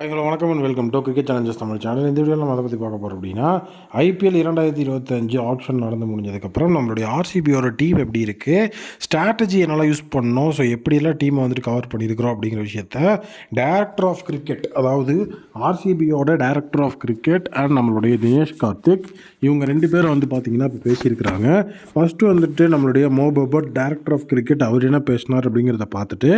Hello வணக்கம் and welcome to cricket challenges Tamil channel இந்த வீடியோவில் நம்ம அதை பற்றி பார்க்க போகிறோம் அப்படின்னா ஐபிஎல் இரண்டாயிரத்தி இருபத்தஞ்சு ஆப்ஷன் நடந்து முடிஞ்சதுக்கப்புறம் நம்மளுடைய ஆர்சிபியோட டீம் எப்படி இருக்குது ஸ்ட்ராட்டஜி என்னால் யூஸ் பண்ணோம் ஸோ எப்படியெல்லாம் டீமை வந்துட்டு கவர் பண்ணியிருக்கிறோம் அப்படிங்கிற விஷயத்த டேரக்டர் ஆஃப் கிரிக்கெட் அதாவது ஆர்சிபியோட டைரக்டர் ஆஃப் கிரிக்கெட் அண்ட் நம்மளுடைய தினேஷ் கார்த்திக் இவங்க ரெண்டு பேரும் வந்து பார்த்தீங்கன்னா இப்போ பேசியிருக்கிறாங்க. ஃபஸ்ட்டு வந்துட்டு நம்மளுடைய Mo Bobat director of cricket அவர் என்ன பேசினார் அப்படிங்கிறத பார்த்துட்டு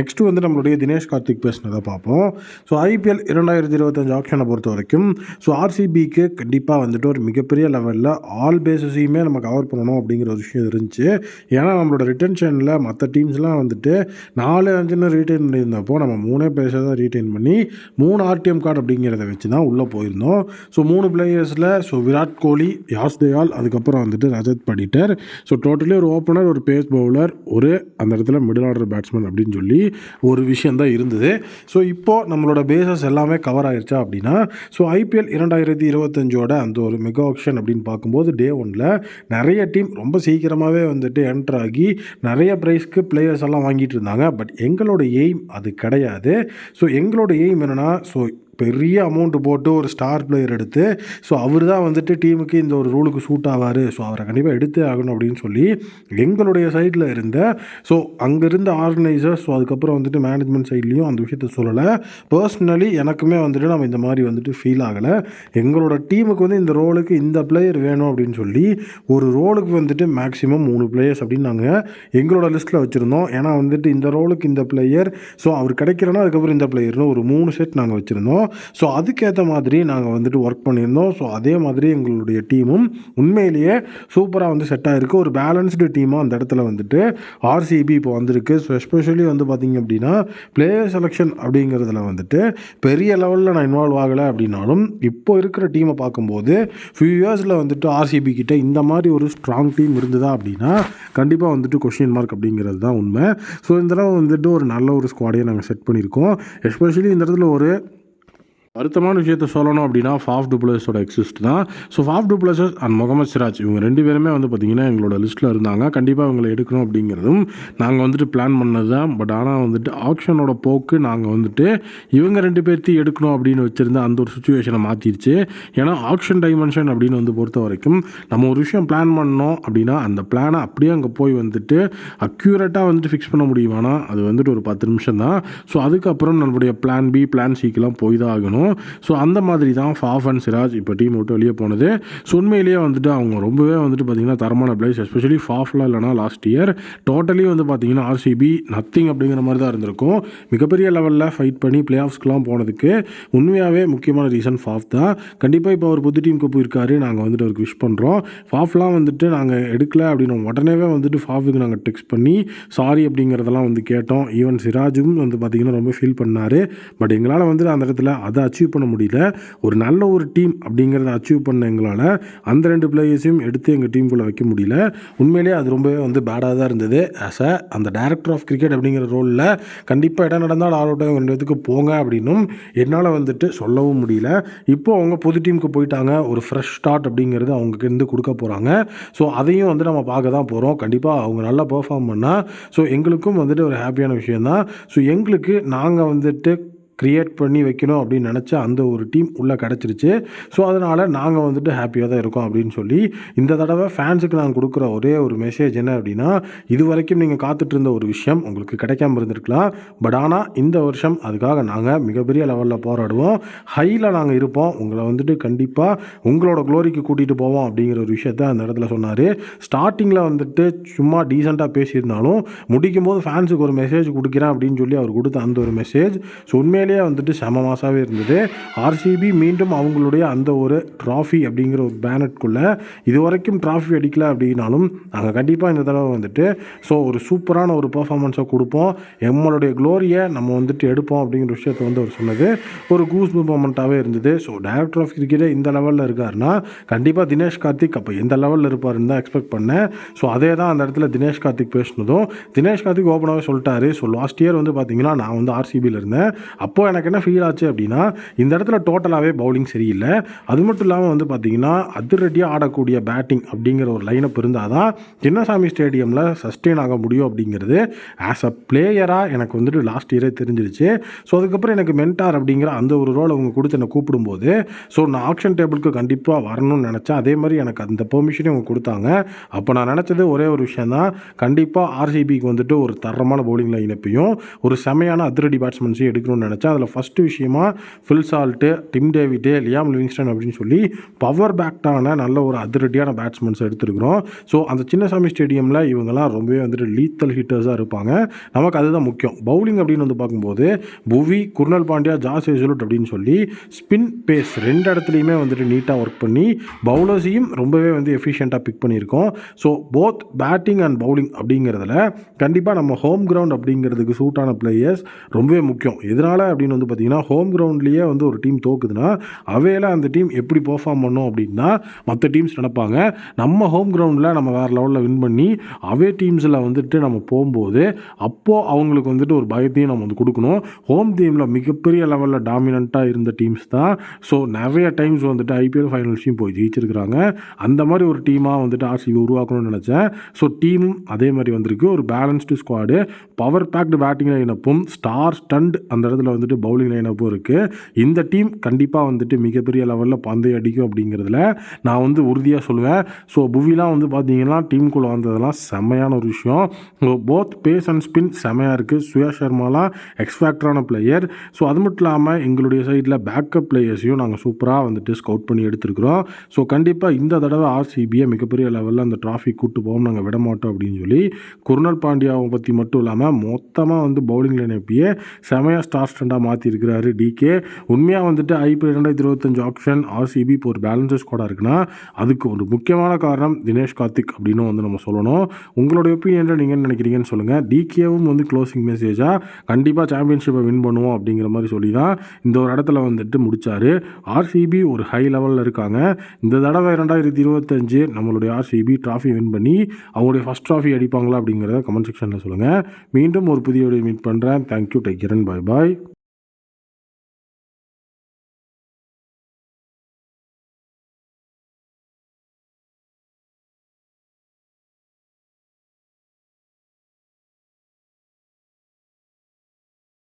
நெக்ஸ்ட்டு வந்து நம்மளுடைய தினேஷ் கார்த்திக் பேசினதை பார்ப்போம். ஸோ ஐ ஐபிஎல் இரண்டாயிரத்தி இருபத்தஞ்சு ஆப்ஷனை பொறுத்த வரைக்கும் ஸோ ஆர்சிபிக்கு கண்டிப்பாக வந்துட்டு ஒரு மிகப்பெரிய லெவலில் ஆல் பேஸஸையுமே நம்ம கவர் பண்ணணும் அப்படிங்கிற ஒரு விஷயம் இருந்துச்சு. ஏன்னா நம்மளோட ரிட்டன்ஷனில் மற்ற டீம்ஸ்லாம் வந்துட்டு நாலு அஞ்சுன்னு ரீட்டைன் பண்ணியிருந்தப்போ நம்ம மூணே பேஸை தான் ரீட்டைன் பண்ணி மூணு ஆர்டிஎம் கார்டு அப்படிங்கிறத வச்சு தான் உள்ளே போயிருந்தோம். ஸோ மூணு பிளேயர்ஸில் ஸோ விராட் கோலி யாஸ் தயால் அதுக்கப்புறம் வந்துட்டு ரஜத் படிட்டர். ஸோ டோட்டலி ஒரு ஓப்பனர் ஒரு பேஸ் பவுலர் ஒரு அந்த இடத்துல மிடில் ஆர்டர் பேட்ஸ்மேன் அப்படின்னு சொல்லி ஒரு விஷயம் தான் இருந்தது. ஸோ இப்போது நம்மளோட பேஸ் பேசஸ் எல்லாமே கவர் ஆயிடுச்சா அப்படின்னா ஸோ ஐபிஎல் இரண்டாயிரத்தி இருபத்தஞ்சோட அந்த ஒரு மெகா ஆக்ஷன் அப்படின்னு பார்க்கும்போது டே ஒனில் நிறைய டீம் ரொம்ப சீக்கிரமாகவே வந்துட்டு என்டர் ஆகி நிறைய ப்ரைஸ்க்கு பிளேயர்ஸ் எல்லாம் வாங்கிட்டு இருந்தாங்க. பட் எங்களோட எய்ம் அது கிடையாது. ஸோ எங்களோட எய்ம் என்னென்னா ஸோ பெரிய அமௌண்ட்டு போட்டு ஒரு ஸ்டார் பிளேயர் எடுத்து ஸோ அவர் தான் வந்துட்டு டீமுக்கு இந்த ஒரு ரூலுக்கு சூட் ஆவார். ஸோ அவரை கண்டிப்பாக எடுத்தே ஆகணும் அப்படின்னு சொல்லி எங்களுடைய சைடில் இருந்த ஸோ அங்கே இருந்த ஆர்கனைசர்ஸ் ஸோ அதுக்கப்புறம் வந்துட்டு மேனேஜ்மெண்ட் சைட்லேயும் அந்த விஷயத்த சொல்லலை. பர்சனலி எனக்குமே வந்துட்டு நம்ம இந்த மாதிரி வந்துட்டு ஃபீல் ஆகலை. எங்களோட டீமுக்கு வந்து இந்த ரோலுக்கு இந்த பிளேயர் வேணும் அப்படின்னு சொல்லி ஒரு ரோலுக்கு வந்துட்டு மேக்ஸிமம் மூணு பிளேயர்ஸ் அப்படின்னு நாங்கள் எங்களோட லிஸ்ட்டில் வச்சுருந்தோம். ஏன்னா வந்துட்டு இந்த ரோலுக்கு இந்த பிளேயர் ஸோ அவர் கிடைக்கிறனா அதுக்கப்புறம் இந்த பிளேயர்னு ஒரு மூணு செட் நாங்கள் வச்சுருந்தோம். ஸோ அதுக்கேற்ற மாதிரி நாங்கள் வந்துட்டு ஒர்க் பண்ணியிருந்தோம். ஸோ அதே மாதிரி எங்களுடைய டீமும் உண்மையிலேயே சூப்பராக வந்து செட் ஆகிருக்கு ஒரு பேலன்ஸ்டு டீமாக அந்த இடத்துல வந்துட்டு ஆர்சிபி இப்போ வந்திருக்கு. ஸோ எஸ்பெஷலி வந்து பார்த்திங்க அப்படின்னா பிளேயர் செலெக்ஷன் அப்படிங்கிறதுல வந்துட்டு பெரிய லெவலில் நான் இன்வால்வ் ஆகலை அப்படின்னாலும் இப்போ இருக்கிற டீமை பார்க்கும்போது ஃபியூ இயர்ஸில் வந்துட்டு ஆர்சிபி கிட்ட இந்த மாதிரி ஒரு ஸ்ட்ராங் டீம் இருந்ததா அப்படின்னா கண்டிப்பாக வந்துட்டு கொஷின் மார்க் அப்படிங்கிறது தான் உண்மை. ஸோ இந்த தடவை வந்துட்டு ஒரு நல்ல ஒரு ஸ்குவாடையை நாங்கள் செட் பண்ணியிருக்கோம். எஸ்பெஷலி இந்த இடத்துல ஒரு வருத்தமான விஷயத்த சொல்லணும் அப்படின்னா ஃபாஃப் டூப்ளஸோட எக்ஸிஸ்ட் தான். So Faf du Plessis and Mohammed Siraj இவங்க ரெண்டு பேருமே வந்து பார்த்திங்கன்னா எங்களோட லிஸ்ட்டில் இருந்தாங்க. கண்டிப்பாக இவங்களை எடுக்கணும் அப்படிங்கிறதும் நாங்கள் வந்துட்டு பிளான் பண்ணது தான் பட் ஆனால் வந்துட்டு ஆப்ஷனோட போக்கு நாங்கள் வந்துட்டு இவங்க ரெண்டு பேர்த்தையும் எடுக்கணும் அப்படின்னு வச்சுருந்த அந்த ஒரு சுச்சுவேஷனை மாற்றிடுச்சு ஏன்னா ஆப்ஷன் டைமென்ஷன் அப்படின்னு வந்து பொறுத்த வரைக்கும் நம்ம ஒரு விஷயம் பிளான் பண்ணோம் அப்படின்னா அந்த பிளானை அப்படியே அங்கே போய் வந்துட்டு அக்யூரேட்டாக வந்துட்டு ஃபிக்ஸ் பண்ண முடியுமானா அது வந்துட்டு ஒரு பத்து நிமிஷம் தான் ஸோ அதுக்கப்புறம் நம்மளுடைய பிளான் பி பிளான் சிக்கெலாம் போய் தான் ஆகணும். ஸோ அந்த மாதிரி தான் ஃபாஃப் அண்ட் சிராஜ் இப்போ டீம் விட்டு வெளியே போனது. ஸோ உண்மையிலேயே வந்துட்டு அவங்க ரொம்பவே வந்துட்டு பார்த்திங்கன்னா தரமான பிளேஸ் எஸ்பெஷலி ஃபாஃப்லாம் இல்லைனா லாஸ்ட் இயர் டோட்டலி வந்து பார்த்திங்கன்னா ஆர்சிபி நத்திங் அப்படிங்கிற மாதிரி தான் இருந்திருக்கும். மிகப்பெரிய லெவலில் ஃபைட் பண்ணி பிளே ஆஃப்ஸ்க்கெலாம் போனதுக்கு உண்மையாகவே முக்கியமான ரீசன் ஃபாஃப் தான். கண்டிப்பாக இப்போ அவர் புது டீமுக்கு போயிருக்காரு. நாங்கள் வந்துட்டு அவருக்கு விஷ் பண்ணுறோம் ஃபாஃப்லாம் வந்துட்டு நாங்கள் எடுக்கல அப்படின்னு உடனேவே வந்துட்டு ஃபாஃபுக்கு நாங்கள் டெக்ஸ்ட் பண்ணி சாரி அப்படிங்கிறதெல்லாம் வந்து கேட்டோம். ஈவன் சிராஜும் வந்து பார்த்திங்கன்னா ரொம்ப ஃபீல் பண்ணார். பட் எங்களால் வந்துட்டு அந்த இடத்துல அதை அச்சீவ் பண்ண முடியல. ஒரு நல்ல ஒரு டீம் அப்படிங்கிறத அச்சீவ் பண்ண எங்களால் அந்த ரெண்டு பிளேயர்ஸையும் எடுத்து எங்கள் டீமுக்குள்ளே வைக்க முடியல. உண்மையிலேயே அது ரொம்பவே வந்து பேடாக தான் இருந்தது. ஆஸ் அ அந்த டேரக்டர் ஆஃப் கிரிக்கெட் அப்படிங்கிற ரோலில் கண்டிப்பாக இடம் நடந்தால் ஆல் அவுட் ரெண்டு இடத்துக்கு போங்க அப்படின்னும் என்னால் வந்துட்டு சொல்லவும் முடியல. இப்போ அவங்க புது டீமுக்கு போயிட்டாங்க. ஒரு ஃப்ரெஷ் ஸ்டார்ட் அப்படிங்கிறது அவங்களுக்கு இருந்து கொடுக்க போகிறாங்க ஸோ அதையும் வந்து நம்ம பார்க்க தான் போகிறோம் கண்டிப்பாக அவங்க நல்லா பெர்ஃபார்ம் பண்ணால் ஸோ எங்களுக்கும் வந்துட்டு ஒரு ஹாப்பியான விஷயம் தான் ஸோ எங்களுக்கு நாங்கள் வந்துட்டு க்ரியேட் பண்ணி வைக்கணும் அப்படின்னு நினச்ச அந்த ஒரு டீம் உள்ளே கிடச்சிருச்சு. ஸோ அதனால் நாங்கள் வந்துட்டு ஹாப்பியாக தான் இருக்கோம் அப்படின்னு சொல்லி இந்த தடவை ஃபேன்ஸுக்கு நாங்கள் கொடுக்குற ஒரே ஒரு மெசேஜ் என்ன அப்படின்னா இது வரைக்கும் நீங்கள் காத்துட்டு இருந்த ஒரு விஷயம் உங்களுக்கு கிடைக்காம இருந்திருக்கலாம். பட் ஆனால் இந்த வருஷம் அதுக்காக நாங்கள் மிகப்பெரிய லெவலில் போராடுவோம். ஹையில் நாங்கள் இருப்போம். உங்களை வந்துட்டு கண்டிப்பாக உங்களோட க்ளோரிக்கு கூட்டிகிட்டு போவோம் அப்படிங்கிற ஒரு விஷயத்த அந்த இடத்துல சொன்னார். ஸ்டார்டிங்கில் வந்துட்டு சும்மா டீசெண்டாக பேசியிருந்தாலும் முடிக்கும் போது ஃபேன்ஸுக்கு ஒரு மெசேஜ் கொடுக்குறேன் அப்படின்னு சொல்லி அவர் கொடுத்த அந்த ஒரு மெசேஜ் ஸோ உண்மையிலே உண்மையிலேயே வந்துட்டு செம மாசாகவே இருந்தது. ஆர்சிபி மீண்டும் அவங்களுடைய அந்த ஒரு ட்ராஃபி அப்படிங்கிற ஒரு பேனட்குள்ளே இது வரைக்கும் ட்ராஃபி அடிக்கல அப்படின்னாலும் நாங்கள் கண்டிப்பாக இந்த தடவை வந்துட்டு ஸோ ஒரு சூப்பரான ஒரு பர்ஃபார்மன்ஸை கொடுப்போம். எம்மளுடைய க்ளோரியை நம்ம வந்துட்டு எடுப்போம் அப்படிங்கிற விஷயத்தை வந்து அவர் சொன்னது. ஒரு கூஸ் மூமெண்ட்டாகவே இருந்தது. ஸோ டேரக்டர் ஆஃப் கிரிக்கெட்டே இந்த லெவலில் இருக்காருன்னா கண்டிப்பாக தினேஷ் கார்த்திக் அப்போ எந்த லெவலில் இருப்பாருன்னு தான் எக்ஸ்பெக்ட் பண்ணேன். ஸோ அதே தான் அந்த இடத்துல தினேஷ் கார்த்திக் பேசினதும். தினேஷ் கார்த்திக் ஓப்பனாகவே சொல்லிட்டாரு. ஸோ லாஸ்ட் இயர் வந்து பார்த்தீங்கன்னா நான் வந்து ஆர்சிபியில் இருந்தேன். அப்போ அப்போது எனக்கு என்ன ஃபீல் ஆச்சு அப்படின்னா இந்த இடத்துல டோட்டலாகவே பவுலிங் சரியில்லை. அது மட்டும் இல்லாமல் வந்து பார்த்தீங்கன்னா அதிரடியாக ஆடக்கூடிய பேட்டிங் அப்படிங்கிற ஒரு லைனப் இருந்தால் தான் சின்னசாமி ஸ்டேடியமில் சஸ்டெயின் ஆக முடியும் அப்படிங்கிறது. ஆஸ் அ பிளேயராக எனக்கு வந்துட்டு லாஸ்ட் இயரே தெரிஞ்சிருச்சு. ஸோ அதுக்கப்புறம் எனக்கு மென்டார் அப்படிங்கிற அந்த ஒரு ரோல் அவங்க கொடுத்து என்னை கூப்பிடும்போது ஸோ நான் ஆக்ஷன் டேபிளுக்கு கண்டிப்பாக வரணும்னு நினச்சேன். அதே மாதிரி எனக்கு அந்த பெர்மிஷனையும் அவங்க கொடுத்தாங்க. அப்போ நான் நினச்சது ஒரே ஒரு விஷயம் தான். கண்டிப்பாக ஆர்சிபிக்கு வந்துட்டு ஒரு தரமான பவுலிங் லைனப்பையும் ஒரு செமையான அதிரடி பேட்ஸ்மேன்ஸையும் எடுக்கணும்னு நினச்சேன். அதில் ஃபஸ்ட்டு விஷயமா Phil Salt Tim David Liam Livingstone அப்படின்னு சொல்லி பவர் பேக்டான நல்ல ஒரு அதிரடியான பேட்ஸ்மேன்ஸ் எடுத்துருக்குறோம். ஸோ அந்த சின்னசாமி ஸ்டேடியமில் இவங்கெல்லாம் ரொம்பவே வந்துட்டு லீத்தல் ஹிட்டர்ஸாக இருப்பாங்க. நமக்கு அதுதான் முக்கியம். பவுலிங் அப்படின்னு வந்து பார்க்கும்போது புவி குர்னல் பாண்டியா ஜாஸ் ஏஜலுட் அப்படின்னு சொல்லி ஸ்பின் பேஸ் ரெண்டு இடத்துலையுமே வந்துட்டு நீட்டாக ஒர்க் பண்ணி பவுலர்ஸையும் ரொம்பவே வந்து எஃபிஷியண்ட்டாக பிக் பண்ணியிருக்கோம். So both batting and bowling அப்படிங்கிறதுல கண்டிப்பாக நம்ம ஹோம் கிரவுண்ட் அப்படிங்கிறதுக்கு சூட்டான பிளேயர்ஸ் ரொம்பவே முக்கியம். இதனால் அப்படின்னு வந்து பார்த்திங்கன்னா ஹோம் கிரவுண்ட்லேயே வந்து ஒரு டீம் தோக்குதுன்னா அவையில் அந்த டீம் எப்படி பெர்ஃபார்ம் பண்ணும் அப்படின்னா மற்ற டீம்ஸ் நினப்பாங்க. நம்ம ஹோம் கிரவுண்டில் நம்ம வேறு லெவலில் வின் பண்ணி அவே டீம்ஸில் வந்துட்டு நம்ம போகும்போது அப்போது அவங்களுக்கு வந்துட்டு ஒரு பயத்தையும் நம்ம வந்து கொடுக்கணும். ஹோம் டீமில் மிகப்பெரிய லெவலில் டாமினண்ட்டாக இருந்த டீம்ஸ் தான். ஸோ நிறைய டைம்ஸ் வந்துட்டு ஐபிஎல் ஃபைனல்ஸையும் போய் ஜெயிச்சிருக்கிறாங்க. அந்த மாதிரி ஒரு டீமாக வந்துட்டு ஆர்சிபி உருவாக்கணும்னு நினச்சேன். ஸோ டீமும் அதே மாதிரி வந்திருக்கு. ஒரு balanced squad power packed batting லைனப்பும் star stunt அந்த இடத்துல வந்துட்டு பவுலிங் லைனப்பும் இருக்குது இந்த டீம் கண்டிப்பாக வந்துட்டு மிகப்பெரிய லெவலில் பந்தை அடிக்கும் அப்படிங்கிறதுல நான் வந்து உறுதியாக சொல்லுவேன். ஸோ புவிலாம் வந்து பார்த்தீங்கன்னா டீமுக்குள்ளே வந்ததெல்லாம் செம்மையான ஒரு விஷயம். போத் பேஸ் அண்ட் ஸ்பின் செம்மையாக இருக்குது சுயா சர்மாலாம் எக்ஸ்பேக்டரான பிளேயர் ஸோ அது மட்டும் இல்லாமல் எங்களுடைய சைடில் பேக்கப் பிளேயர்ஸையும் நாங்கள் சூப்பராக வந்துட்டு ஸ்கவுட் பண்ணி எடுத்துருக்குறோம். ஸோ கண்டிப்பாக இந்த தடவை ஆர்சிபியை மிகப்பெரிய லெவலில் அந்த ட்ராஃபி கூட்டு போவோம் நாங்கள் விட மாட்டோம் அப்படின்னு சொல்லி குருணல் பாண்டியாவை பற்றி மட்டும் இல்லாமல் மொத்தமாக வந்து பவுலிங் லைனப்பையே செமையாக ஸ்டார் ஸ்டண்டாக மாற்றிருக்கிறாரு டிகே உண்மையாக வந்துட்டு ஐபிஎல் ரெண்டாயிரத்தி இருபத்தஞ்சு ஆப்ஷன் ஆர்சிபி இப்போ ஒரு பேலன்ஸ் கூட இருக்குன்னா அதுக்கு ஒரு முக்கியமான காரணம் தினேஷ் கார்த்திக் அப்படின்னு வந்து நம்ம சொல்லணும். உங்களுடைய ஒப்பீனியனில் நீங்கள் என்ன நினைக்கிறீங்கன்னு சொல்லுங்கள் டிகேவும் வந்து க்ளோசிங் மெசேஜாக கண்டிப்பாக சாம்பியன்ஷிப்பை வின் பண்ணுவோம் அப்படிங்கிற மாதிரி சொல்லி தான் இந்த ஒரு இடத்துல வந்துட்டு முடித்தார் ஆர்சிபி ஒரு ஹை லெவலில் இருக்காங்க. இந்த தடவை ரெண்டாயிரத்தி இருபத்தஞ்சு நம்மளுடைய ஆர்சிபி ட்ராஃபி வின் பண்ணி அவங்களுடைய ஃபஸ்ட் ட்ராஃபி அடிப்பாங்களா அப்படிங்கிறத கமெண்ட் செக்ஷனில் சொல்லுங்கள் மீண்டும் ஒரு புதிய மீட் பண்ணுறேன் thank you take Kiran bye bye